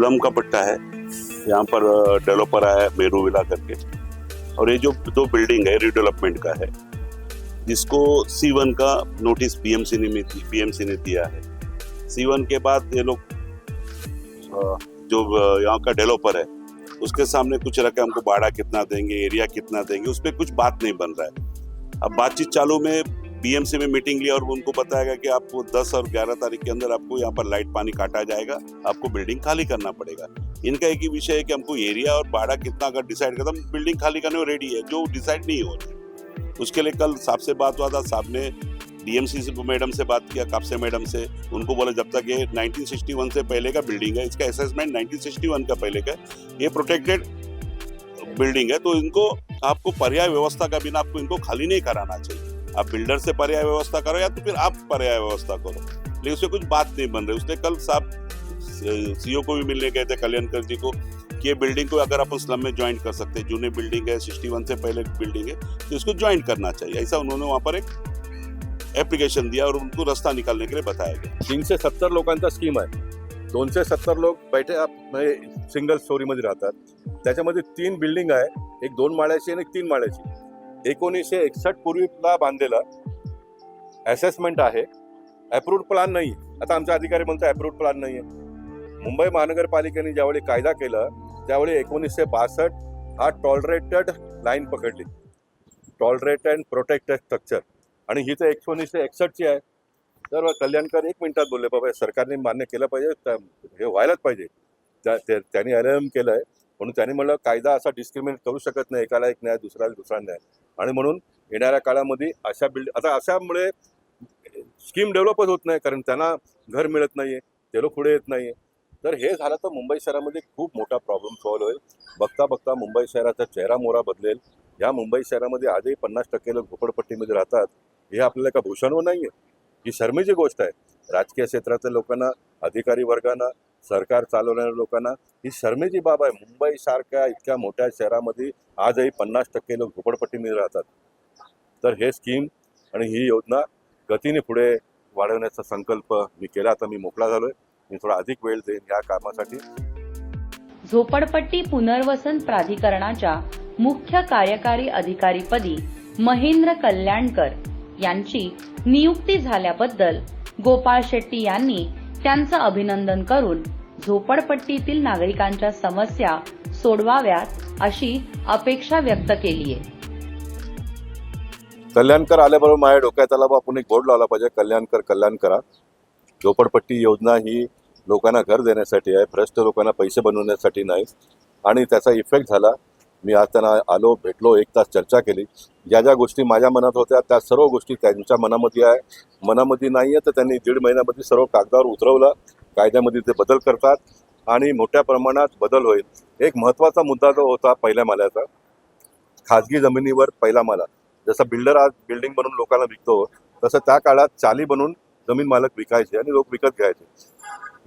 Slum का पट्टा है, यहाँ पर डेवलपर आया है मेरू विला करके। और ये जो, दो बिल्डिंग है रिडेवलपमेंट का है, जिसको सी वन का नोटिस पीएमसी ने पीएमसी ने दिया है। सी वन के बाद ये लोग जो यहाँ का डेवलपर है, उसके सामने कुछ रखा हमको भाड़ा कितना देंगे एरिया कितना देंगे, उस पर कुछ बात नहीं बन रहा है। अब बातचीत चालू में बीएमसी में मीटिंग लिया और उनको बताया गया कि आपको 10 और 11 तारीख के अंदर आपको यहाँ पर लाइट पानी काटा जाएगा, आपको बिल्डिंग खाली करना पड़ेगा। इनका एक ही विषय है कि हमको एरिया और भाड़ा कितना अगर डिसाइड करता हम बिल्डिंग खाली करने रेडी है, जो डिसाइड नहीं हो रहा उसके लिए कल साहब से बात हुआ था, साहब ने डीएमसी से, मैडम से बात किया, कापसे मैडम से। उनको बोला, जब तक ये 1961 से पहले का बिल्डिंग है, इसका असेसमेंट 1961 का पहले का ये प्रोटेक्टेड बिल्डिंग है तो इनको आपको पर्याय व्यवस्था का बिना आपको इनको खाली नहीं कराना चाहिए। आप बिल्डर से पर्याय व्यवस्था करो या तो फिर आप पर्याय व्यवस्था करो। लेकिन उससे कुछ बात नहीं बन रही। उसने कल साहब सीओ को भी मिलने गए थे, कल्याणकर जी को, कि ये बिल्डिंग को अगर अपन स्लम में ज्वाइन कर सकते हैं, जूने बिल्डिंग है, सिक्सटी से पहले बिल्डिंग है तो इसको ज्वाइन करना चाहिए। ऐसा उन्होंने वहाँ पर एक एप्लीकेशन दिया और उनको रास्ता निकालने के लिए बताया गया। तीनशे सत्तर लोकांचा स्कीम आहे। दोनशे सत्तर लोक बैठे आप सिंगल स्टोरीमध्ये राहतात. त्याच्यामध्ये तीन बिल्डिंग आहे. एक दोन माळ्याची आणि एक तीन माळ्याची. एकोणीसशे एकसष्ट पूर्वीला बांधलेलं असेसमेंट आहे. अप्रूव्ड प्लॅन नाही आता आमचा अधिकारी म्हणतो अप्रूव्ड प्लॅन नाही आहे मुंबई महानगरपालिकेने ज्यावेळी कायदा केला त्यावेळी एकोणीसशे बासष्ट हा टॉलरेटेड लाईन पकडली. टॉलरेट अँड प्रोटेक्टेड स्ट्रक्चर आणि ही तर एकोणीसशे एकसष्टची आहे. तर कल्याणकर एक मिनिटात बोलले बाबा सरकारने मान्य केलं पाहिजे हे व्हायलाच पाहिजे. त्या त्यांनी एल एम केलं आहे म्हणून त्यांनी म्हणलं कायदा असा डिस्क्रिमिनेट करू शकत नाही. एकाला एक न्याय दुसऱ्याला दुसरा न्याय. आणि म्हणून येणाऱ्या काळामध्ये अशा बिल्ड आता अशामुळे स्कीम डेव्हलपच होत नाही कारण त्यांना घर मिळत नाही आहे ते लोक पुढे येत नाही आहे तर हे झालं तर मुंबई शहरामध्ये खूप मोठा प्रॉब्लेम सॉल्व्ह होईल. बघता बघता मुंबई शहराचा चेहरा मोहरा बदलेल. या मुंबई शहरामध्ये आजही पन्नास टक्के लोक झोपडपट्टीमध्ये राहतात. हे आपल्याला का भूषण नाही आहे ही शर्मेची गोष्ट आहे. राजकीय क्षेत्रातल्या लोकांना अधिकारी वर्गांना सरकार चालवणाऱ्या लोकांना ही शर्मेची बाब आहे. मुंबई सारख्या इतक्या मोठ्या शहरामध्ये आजही पन्नास टक्के लोक झोपडपट्टीमध्ये राहतात. तर हे स्कीम आणि ही योजना गतीने पुढे वाढवण्याचा संकल्प मी केला. आता मी मोकळा झालोय. मी थोडा अधिक वेळ देईन या कामासाठी. झोपडपट्टी पुनर्वसन प्राधिकरणाच्या मुख्य कार्यकारी अधिकारीपदी महेंद्र कल्याणकर यांची नियुक्ती झाल्याबद्दल गोपाळ शेट्टी यांनी त्यांचं अभिनंदन करून झोपडपट्टीतील नागरिकांच्या समस्या सोडवाव्यात अशी अपेक्षा व्यक्त केली आहे कल्याणकर आल्याबरोबर माझ्या डोक्यात आला आपण एक बोर्ड लावला पाहिजे कल्याणकर कल्याण करा झोपडपट्टी योजना ही लोकांना घर देण्यासाठी आहे भ्रष्ट लोकांना पैसे बनवण्यासाठी नाही. आणि त्याचा इफेक्ट झाला मी आज त्यांना आलो भेटलो एक तास चर्चा केली. ज्या ज्या गोष्टी माझ्या मनात होत्या त्या सर्व गोष्टी त्यांच्या मनामध्ये आहे. मनामध्ये नाही आहे तर त्यांनी दीड महिन्यामध्ये सर्व कागदावर उतरवलं. कायद्यामध्ये ते बदल करतात आणि मोठ्या प्रमाणात बदल होईल. एक महत्त्वाचा मुद्दा जो होता पहिल्या माल्याचा खाजगी जमिनीवर पहिला माला. जसं बिल्डर आज बिल्डिंग बनवून लोकांना विकतो तसं त्या काळात चाली बनवून जमीन मालक विकायचे आणि लोक विकत घ्यायचे.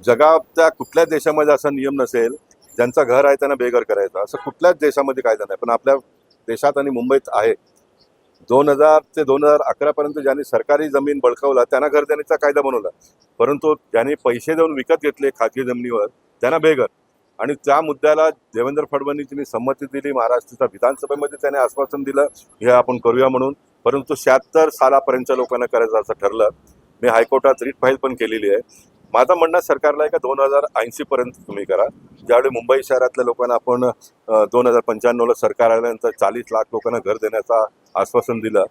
जगाच्या कुठल्याच देशामध्ये असा नियम नसेल ज्यांचं घर आहे त्यांना बेघर करायचं. असं कुठल्याच देशामध्ये कायदा नाही. पण आपल्या देशात आणि मुंबईत आहे. दोन हजार ते दोन हजार अकरापर्यंत ज्यांनी सरकारी जमीन बळकावला त्यांना घर देण्याचा कायदा बनवला. परंतु ज्यांनी पैसे देऊन विकत घेतले खाजगी जमिनीवर त्यांना बेघर. आणि त्या मुद्द्याला देवेंद्र फडणवीसनी संमती दिली महाराष्ट्राच्या विधानसभेमध्ये त्याने आश्वासन दिलं हे आपण करूया म्हणून. परंतु शहात्तर सालापर्यंतच्या लोकांना करायचं असं ठरलं. मी हायकोर्टात रीट फाईल पण केलेली आहे. माझं म्हणणं सरकारला एका दोन हजार ऐंशी पर्यंत तुम्ही करा. ज्यावेळी मुंबई शहरातल्या लोकांना आपण दोन हजार पंच्याण्णवला सरकार आल्यानंतर चाळीस लाख लोकांना घर देण्याचा आश्वासन दिलं